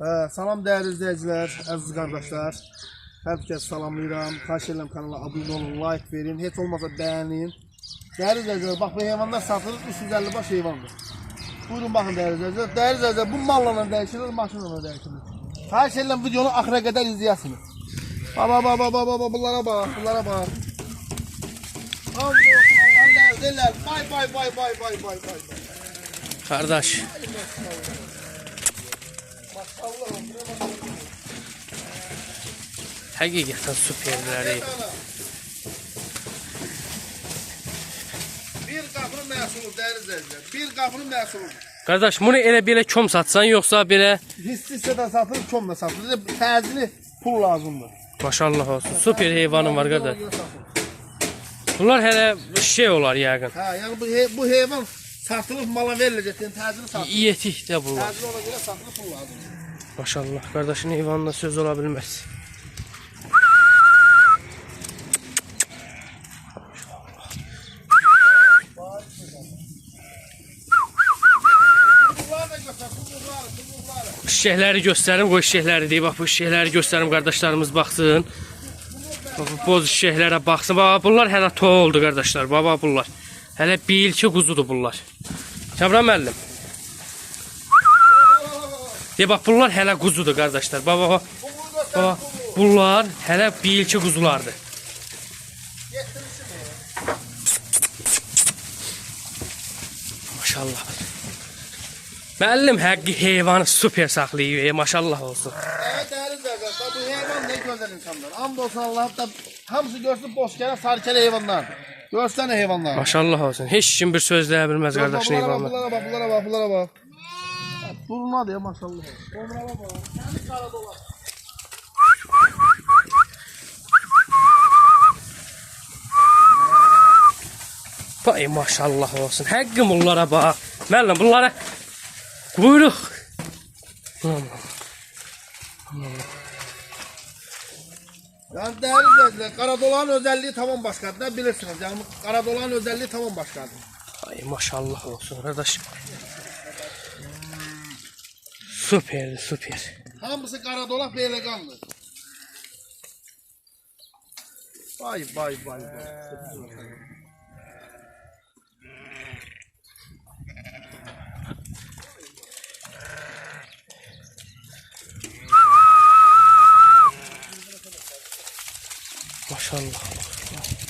Hə, salam dəyərli izləyicilər, əziz qardaşlar. Hər kəs salamlayıram. Xahiş edirəm kanala abunə olun, like verin, heç olmasa bəyənin. Dəyərli izləyicilər, bax bu heyvanlar satılır 350 baş heyvandır. Buyurun baxın dəyərli izləyicilər. Dəyərli izləyicilər, bu malla dəyişilir, maşınla dəyişilir. Xahiş edirəm videonu axıra qədər izləyəsiniz. Baba baba baba baba bunlara bax, bunlara bax. Allah Allah'ın lezzeler. Bay bay bay bay bay bay bay. Kardeş. Həqiqətən superləri. Bir qapının məhsulu dəyərli izləyicilər. Bir qapının məhsulu. Qardaş, bunu elə belə kom satsan, yoxsa belə Hissi hissədən satılır, komla satılır. Təzili pul lazımdır. maşallah olsun. Super heyvanın var qardaş. Bunlar hələ şey olar yəqin. Hə, yəni bu bu heyvan satılıb mala veriləcək, yəni təzili satılır. Yetik də bunlar. Təzili ona görə satılır pul lazımdır. Maşallah, qardaşın heyvanına söz ola bilməz. Şişəkləri göstərim, qoy şişəkləri deyib, bax bu şişəkləri göstərim, qardaşlarımız baxsın. Boz şişəklərə baxsın. Bax, bunlar hələ to oldu qardaşlar. Bax bunlar. Hələ bir ilki quzudur bunlar. Kəbra müəllim. De bax, bunlar hələ quzudur qardaşlar. Bax, bax, bax. Bunlar hələ bir ilki quzulardır. Maşallah. Müəllim həqqi heyvanı super saxlayır. e, Maşallah olsun. Evet değerli izleyiciler, bu heyvan ne güzel insanlar. Hamdolsun Allah da hamısı görsün boş gelen sarıkeli heyvanlar. Görsene heyvanlar. Maşallah olsun. Heç kim bir söz deyə bilməz qardaşın heyvanına. bunlara bak, bunlara bak, bunlara bak. Durma diye maşallah. Onlara bak. Kendi kara dolar. Vay maşallah olsun. Həqqim bunlara bax. Müəllim bunlara quyruq. Yani değerli izleyiciler, Karadolağın özelliği tamam başkadır. Ne bilirsiniz? Yani Karadolağın özelliği tamam başkadır. Ay maşallah olsun qardaş. Süperdir, süper. Hamısı Karadolak ve eleganlı. Vay vay vay vay. Maşallah.